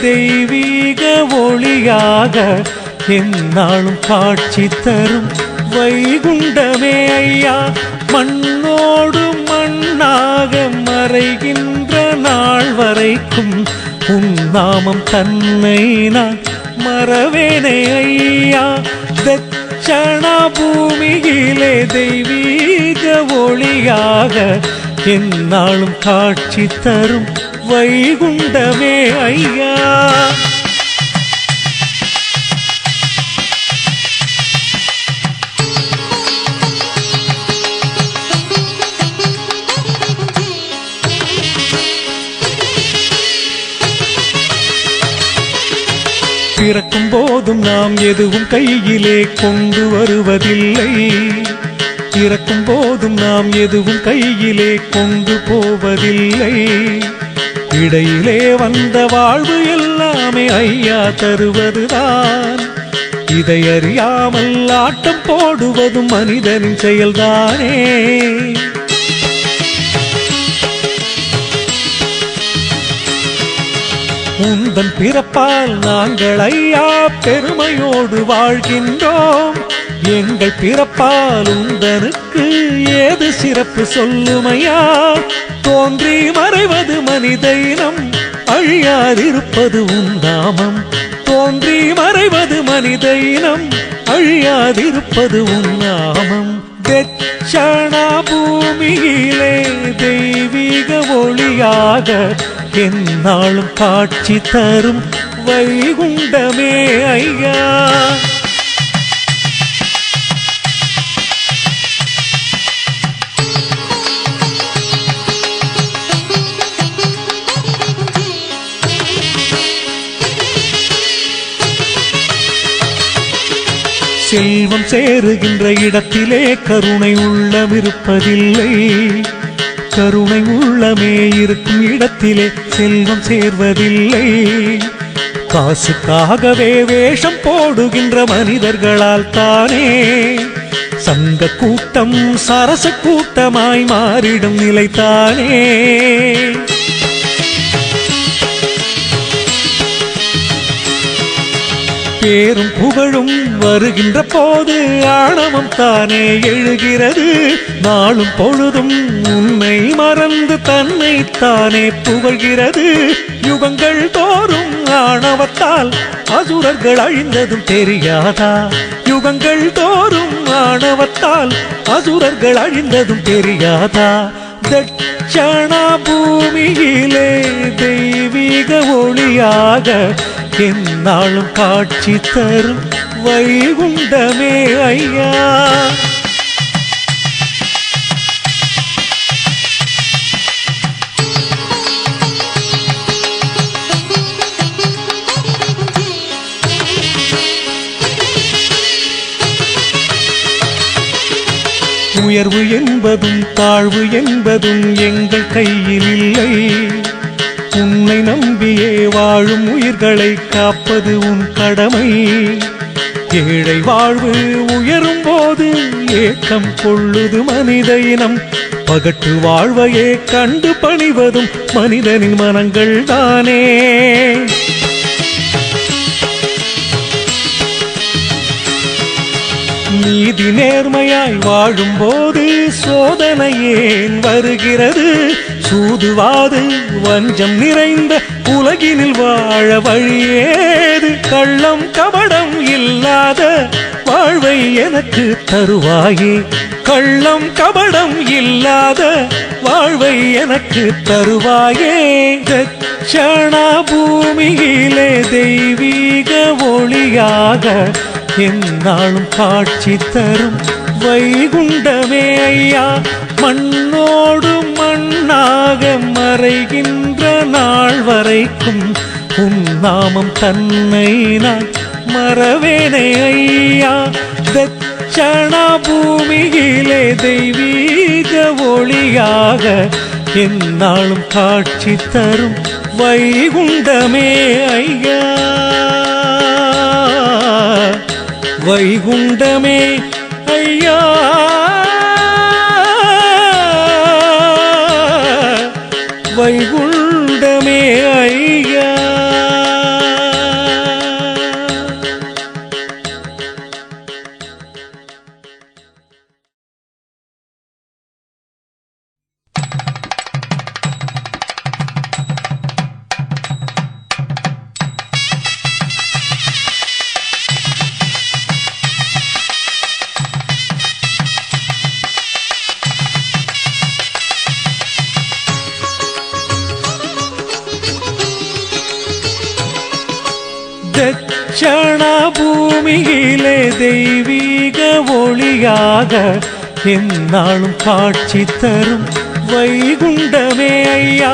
தெய்வீக ஒளியாக என்னாலும் காட்சி தரும் வைகுண்டமே ஐயா. மண்ணோடு மண்ணாக மறைகின்ற நாள் வரைக்கும் உன் நாமம் தன்னை நான் மறவேனே ஐயா. தட்சண பூமியிலே தெய்வீக ஒளியாக என்னாலும் காட்சி தரும் வைகுண்டமே ஐயா. பிறக்கும் போதும் நாம் எதுவும் கையிலே கொண்டு வருவதில்லை. பிறக்கும் போதும் நாம் எதுவும் கையிலே கொண்டு போவதில்லை. இடையிலே வந்த வாழ்வு எல்லாமே ஐயா தருவதுதான். இதை அறியாமல் ஆட்டம் போடுவதும் மனிதனின் செயல்தானே. உந்தன் பிறப்பால் நாங்கள் ஐயா பெருமையோடு வாழ்கின்றோம். எங்கள் பிறப்பால் உந்தனுக்கு ஏது சிறப்பு சொல்லுமையா? தோன்றி மறைவது மனித இனம் அழியாதிருப்பது உந்தாமம் தோன்றி மறைவது மனித இனம் அழியாதிருப்பது உன் நாமம். தெச்சணா பூமியிலே தெய்வீக ஒளியாக என்னாலும் காட்சி தரும் வைகுண்டமே ஐயா. செல்வம் சேருகின்ற இடத்திலே கருணை உள்ளமிருப்பதில்லை கருணை உள்ளமே இருக்கும் இடத்திலே செல்வம் சேர்வதில்லை. காசுக்காகவே வேஷம் போடுகின்ற மனிதர்களால் தானே சங்க கூட்டம் சரச கூட்டமாய் மாறிடும் நிலைத்தானே பேரும் புகழும் வருகின்ற போது ஆணவம் தானே எழுகிறது. நாளும் பொழுதும் உன்னை மறந்து தன்னை தானே புகழ்கிறது. யுகங்கள் தோறும் ஆணவத்தால் அசுரர்கள் அழிந்ததும் தெரியாதா? யுகங்கள் தோறும் ஆணவத்தால் அசுரர்கள் அழிந்ததும் தெரியாதா? தட்சணா பூமியிலே தெய்வீக ஒளியாக என்னாலும் காட்சி தரும் வைகுண்டமே ஐயா. உயர்வு என்பதும் தாழ்வு என்பதும் எங்கள் கையில் இல்லை. உன்னை நம்பியே வாழும் உயிர்களை காப்பது உன் கடமை. ஏழை வாழ்வு உயரும் போது ஏக்கம் கொள்ளுது மனித இனம். பகட்டு வாழ்வையே கண்டு பணிவதும் மனிதனின் மனங்கள் தானே. நீதி நேர்மையாய் வாழும்போது சோதனை ஏன் வருகிறது. சூதுவாது வஞ்சம் நிறைந்த உலகினில் வாழ வழியேது. கள்ளம் கபடம் இல்லாத வாழ்வை எனக்கு தருவாயே. கள்ளம் கபடம் இல்லாத வாழ்வை எனக்கு தருவாயே. தட்சணா பூமியிலே தெய்வீக ஒளியாக என்னாலும் காட்சி தரும் வைகுண்டமே ஐயா. மண்ணோடு மண்ணாக மறைகின்ற நாள் வரைக்கும் உன் நாமம் தன்னை நான் மறவேனே ஐயா. தட்சணா பூமியிலே தெய்வீக ஒளியாக என்னாலும் காட்சி தரும் வைகுண்டமே ஐயா. வைகுண்டமே ஐயா. பூமியிலே தெய்வீக ஒளியாக என்னாலும் காட்சி தரும் வைகுண்டமே ஐயா.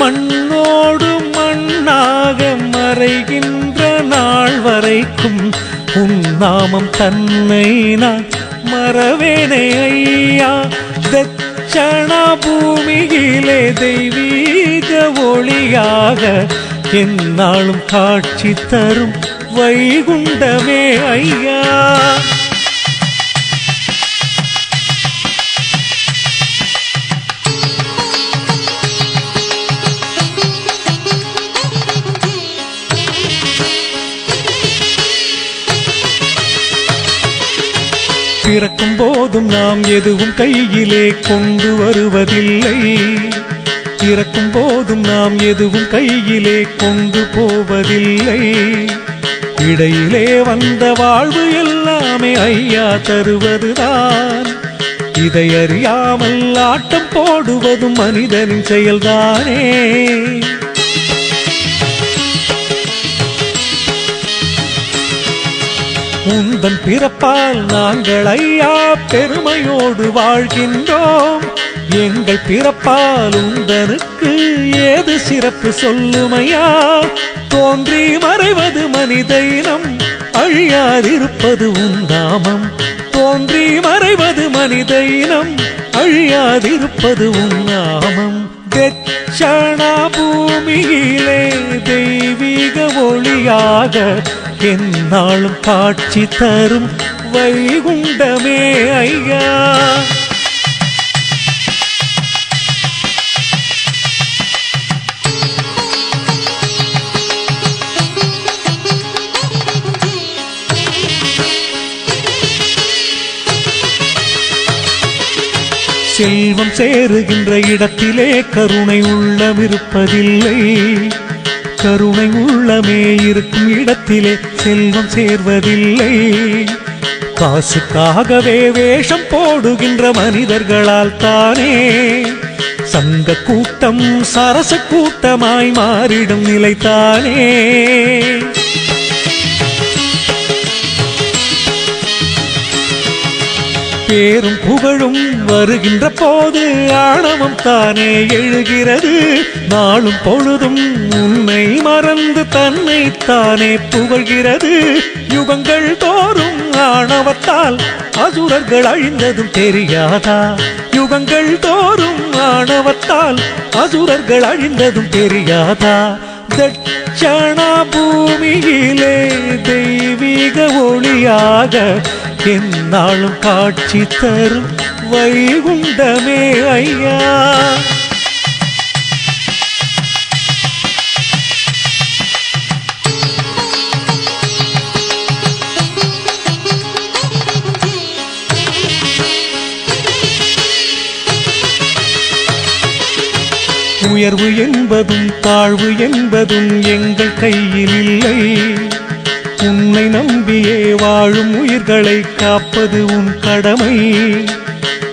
மண்ணோடு மண்ணாக மறைகின்ற நாள் வரைக்கும் உன் நாமம் தன்னை நான் மறவேனே ஐயா. தட்சண பூமியிலே தெய்வீக ஒளியாக என்னாலும் காட்சி தரும் வைகுண்டமே ஐயா. பிறக்கும் போதும் நாம் எதுவும் கையிலே கொண்டு வருவதில்லை. பிறக்கும் போதும் நாம் எதுவும் கையிலே கொண்டு போவதில்லை. இடையிலே வந்த வாழ்வு எல்லாமே ஐயா தருவதுதான். இதை அறியாமல் ஆட்டம் போடுவதும் மனிதனின் செயல்தானே. உந்தன் பிறப்பால் நாங்கள் ஐயா பெருமையோடு வாழ்கின்றோம். எங்கள் பிறப்பால் உந்தனுக்கு ஏது சிறப்பு சொல்லுமையா? தோன்றி மறைவது மனித இனம் அழியாதிருப்பது உந்தாமம் தோன்றி மறைவது மனித இனம் அழியாதிருப்பது உன் தட்சணா பூமியிலே தெய்வீக ஒளியாக என்னாலும் காட்சி தரும் வைகுண்டமே ஐயா. செல்வம் சேருகின்ற இடத்திலே கருணை உள்ளமிருப்பதில்லை. கருணை உள்ளமே இருக்கும் இடத்திலே செல்வம் சேர்வதில்லை. காசுக்காகவே வேஷம் போடுகின்ற மனிதர்களால் தானே சங்க கூட்டம் சரச கூட்டமாய் மாறிடும் நிலைத்தானே பேரும் புகழும் வருகின்ற போது ஆணவம் தானே எழுகிறது. நாளும் பொழுதும் உன்னை மறந்து தன்னை தானே புகழ்கிறது. யுகங்கள் தோறும் ஆணவத்தால் அசுரர்கள் அழிந்ததும் தெரியாதா? யுகங்கள் தோறும் ஆணவத்தால் அசுரர்கள் அழிந்ததும் தெரியாதா? தட்சணா பூமியிலே தெய்வீக ஒளியாக என்னாலும் காட்சி தரும் வைகுண்டமே ஐயா. உயர்வு என்பதும் தாழ்வு என்பதும் எங்கள் கையில் இல்லை. உன்னை நம்பியே வாழும் உயிர்களை காப்பது உன் கடமை.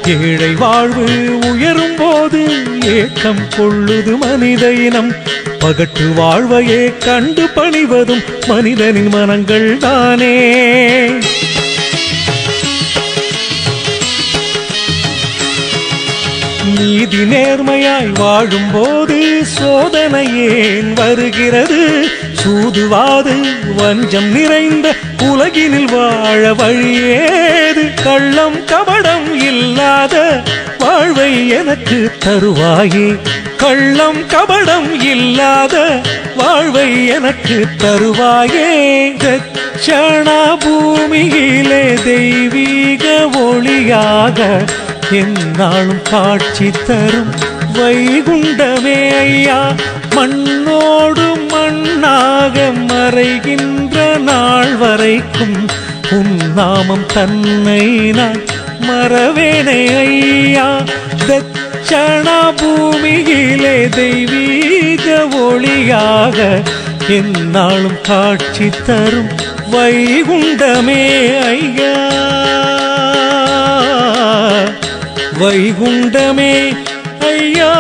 ஏழை வாழ்வு உயரும் போது ஏக்கம் கொள்ளுது மனித இனம். பகட்டு வாழ்வையே கண்டு பணிவதும் மனிதனின் மனங்கள் தானே. நீதி நேர்மையாய் வாழும்போது சோதனை ஏன் வருகிறது? தூதுவாது வஞ்சம் நிறைந்த உலகினில் வாழ வழியேது. கள்ளம் கபடம் இல்லாத வாழ்வை எனக்கு தருவாயே. கள்ளம் கபடம் இல்லாத வாழ்வை எனக்கு தருவாயே. தட்சணா பூமியிலே தெய்வீக ஒளியாக என்னாலும் காட்சி தரும் வைகுண்டமே ஐயா. மண்ணோடு கண்ணாக மறைகின்ற நாள் வரைக்கும் உன் நாமம் தன்னை நான் மறவேனே ஐயா. தட்சணா பூமியிலே தெய்வீக ஒளியாக என்னாலும் காட்சி தரும் வைகுண்டமே ஐயா. வைகுண்டமே ஐயா.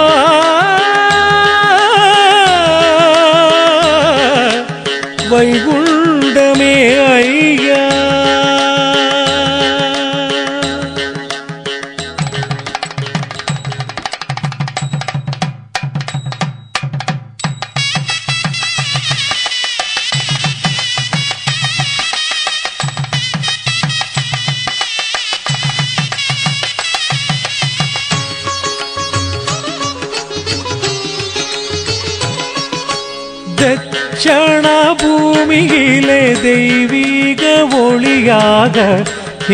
தட்சணா பூமியிலே தெய்வீக ஒளியாக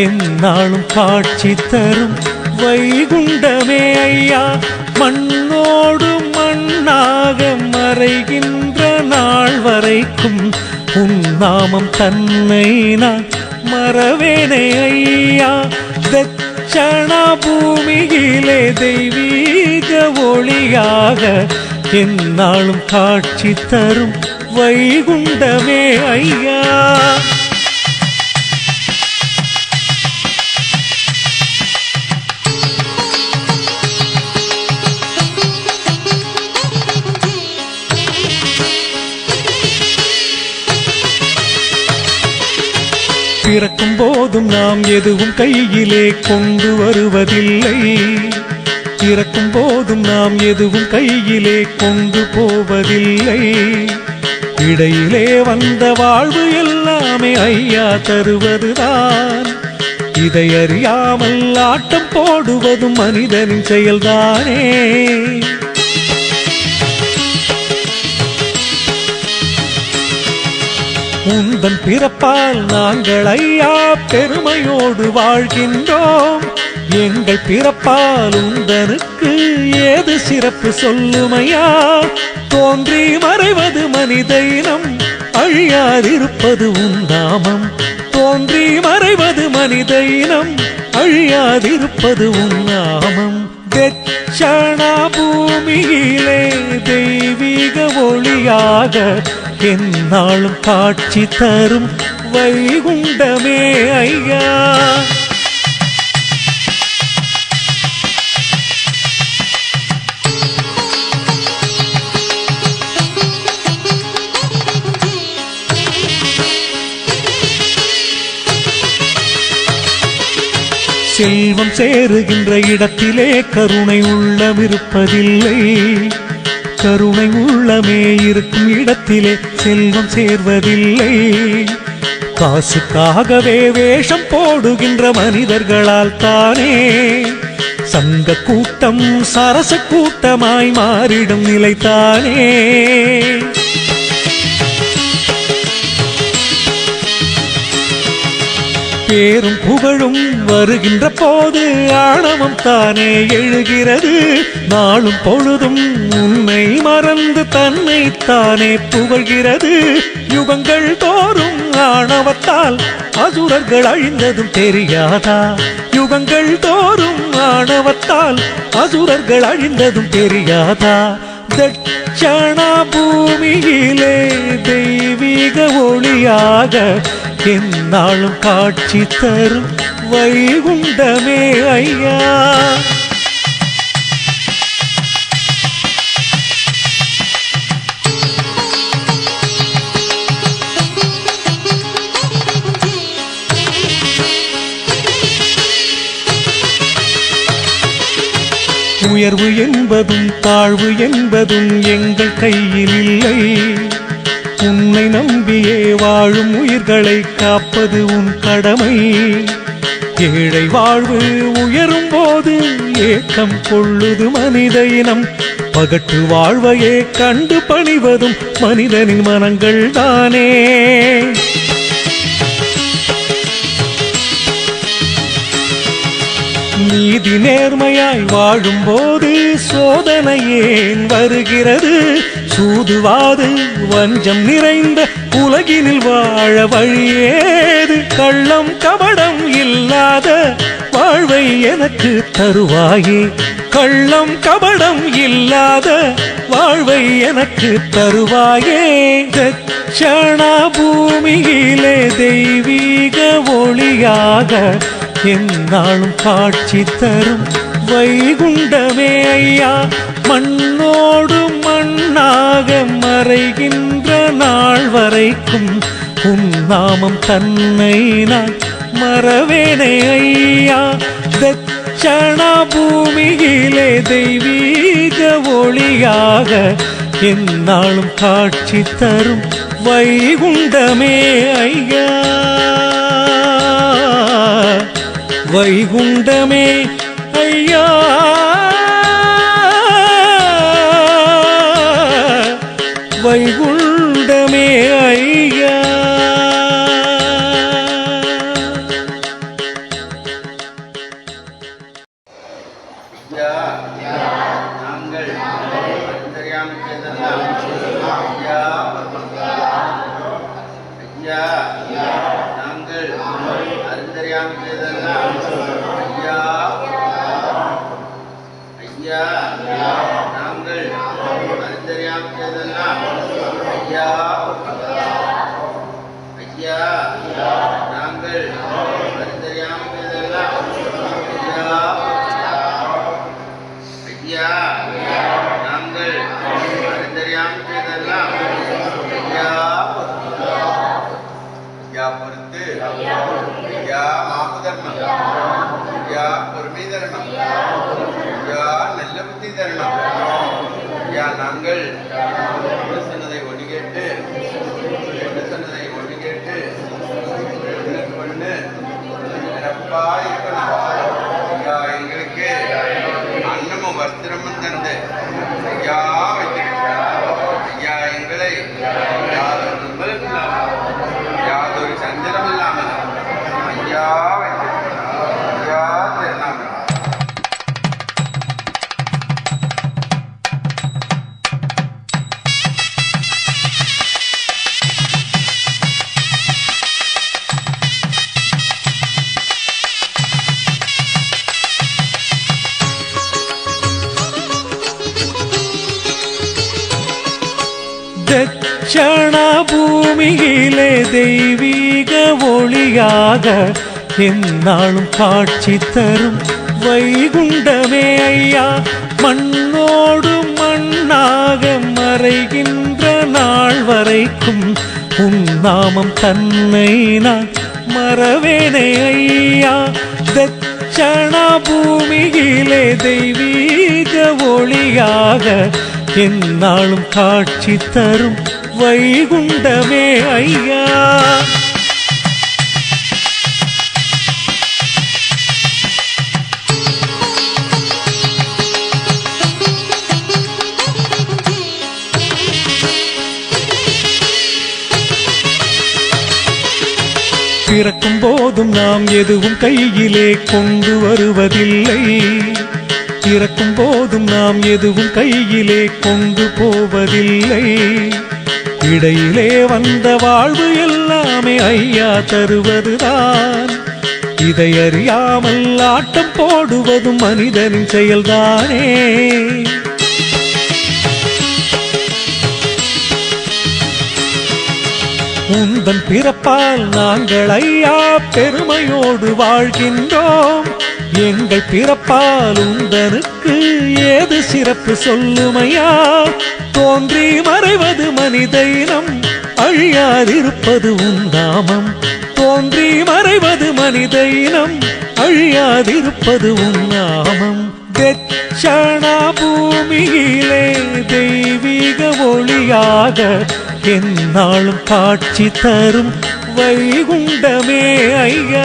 எந்நாளும் காட்சி தரும் வைகுண்டமே ஐயா மண்ணோடு மண்ணாக மறைகின்ற நாள் வரைக்கும் உன் நாமம் தன்னை நான் மறவேனே ஐயா தட்சணா பூமியிலே தெய்வீக ஒளியாக என்னாலும் காட்சி தரும் வைகுண்டமே ஐயா. பிறக்கும் போதும் நாம் எதுவும் கையிலே கொண்டு வருவதில்லை. இறக்கும் போதும் நாம் எதுவும் கையிலே கொண்டு போவதில்லை. இடையிலே வந்த வாழ்வு எல்லாமே ஐயா தருவதுதான். இதை அறியாமல் ஆட்டம் போடுவதும் மனிதனின் செயல்தானே. உந்தன் பிறப்பால் நாங்கள் ஐயா பெருமையோடு வாழ்கின்றோம். எங்கள் பிறப்பால் உந்தனுக்கு ஏது சிறப்பு சொல்லுமையா? தோன்றி மறைவது மனித இனம் அழியாதிருப்பது உன் தோன்றி மறைவது மனித இனம் அழியாதிருப்பது உன் தட்சணா பூமியிலே தெய்வீக ஒளியாக என்னாலும் காட்சி தரும் வைகுண்டமே ஐயா. செல்வம் சேருகின்ற இடத்திலே கருணை உள்ளம் இருப்பதில்லை கருணை உள்ளமே இருக்கும் இடத்திலே செல்வம் சேர்வதில்லை. காசுக்காகவே வேஷம் போடுகின்ற மனிதர்களால் தானே சங்க கூட்டம் சரச கூட்டமாய் மாறிடும் நிலைத்தானே பேரும் புகழும் வருகின்ற போது ஆணவம் தானே எழுகிறது. நாளும் பொழுதும் உன்னை மறந்து தன்னை தானே புகழ்கிறது. யுகங்கள் தோறும் ஆணவத்தால் அசுரர்கள் அழிந்ததும் தெரியாதா? யுகங்கள் தோறும் ஆணவத்தால் அசுரர்கள் அழிந்ததும் தெரியாதா? தட்சணா பூமியிலே தெய்வீக ஒளியாக என்னாலும் காட்சி தரும் வைகுண்டமே ஐயா. உயர்வு என்பதும் தாழ்வு என்பதும் எங்கள் கையில் இல்லை. உன்னை நம்பியே வாழும் உயிர்களை காப்பது உன் கடமை. ஏழை வாழ்வு உயரும் போது ஏக்கம் கொள்ளுது மனித இனம். பகட்டு வாழ்வையே கண்டு பணிவதும் மனிதனின் மனங்கள் தானே. நீதி நேர்மையாய் வாழும்போது சோதனை ஏன் வருகிறது? சூதுவாது வஞ்சம் நிறைந்த உலகினில் வாழ வழியேது. கள்ளம் கபடம் இல்லாத வாழ்வை எனக்கு தருவாயே. கள்ளம் கபடம் இல்லாத வாழ்வை எனக்கு தருவாயே. தட்சணா பூமியிலே தெய்வீக ஒளியாக என்னாலும் காட்சி தரும். வைகுண்டமே ஐயா மண்ணோடு மண்ணாக மறைகின்ற நாள் வரைக்கும் உன் நாமம் தன்னை நான் மறவேனே ஐயா. தட்சணா பூமியிலே தெய்வீக ஒளியாக என்னாலும் காட்சி தரும் வைகுண்டமே ஐயா. வைகுண்டமே ஐயா. ஐயா தட்சண பூமியிலே தெய்வீக ஒளியாக எந்நாளும் காட்சி தரும் வைகுண்டமே ஐயா. மண்ணோடு மண்ணாக மறைகின்ற நாள் வரைக்கும் உன் நாமம் தன்னை நான் மறவேனே ஐயா. தட்சண பூமியிலே தெய்வீக ஒளியாக என்னாலும் காட்சி தரும் வைகுண்டமே ஐயா. பிறக்கும் போதும் நாம் எதுவும் கையிலே கொண்டு வருவதில்லை. இறக்கும் போதும் நாம் எதுவும் கையிலே கொண்டு போவதில்லை. இடையிலே வந்த வாழ்வு எல்லாமே ஐயா தருவதுதான். இதை அறியாமல் ஆட்டம் போடுவதும் மனிதனின் செயல்தானே. உந்தன் பிறப்பால் நாங்கள் ஐயா பெருமையோடு வாழ்கின்றோம். எங்கள் பிறப்பால் உந்தனுக்கு ஏது சிறப்பு சொல்லுமையா? தோன்றி மறைவது மனித இனம் அழியாதிருப்பது உந்தாமம் தோன்றி மறைவது மனித இனம் அழியாதிருப்பது உன் நாமம். தட்சணா பூமியிலே தெய்வீக ஒளியாக என்னாலும் காட்சி தரும் வைகுண்டமே ஐயா.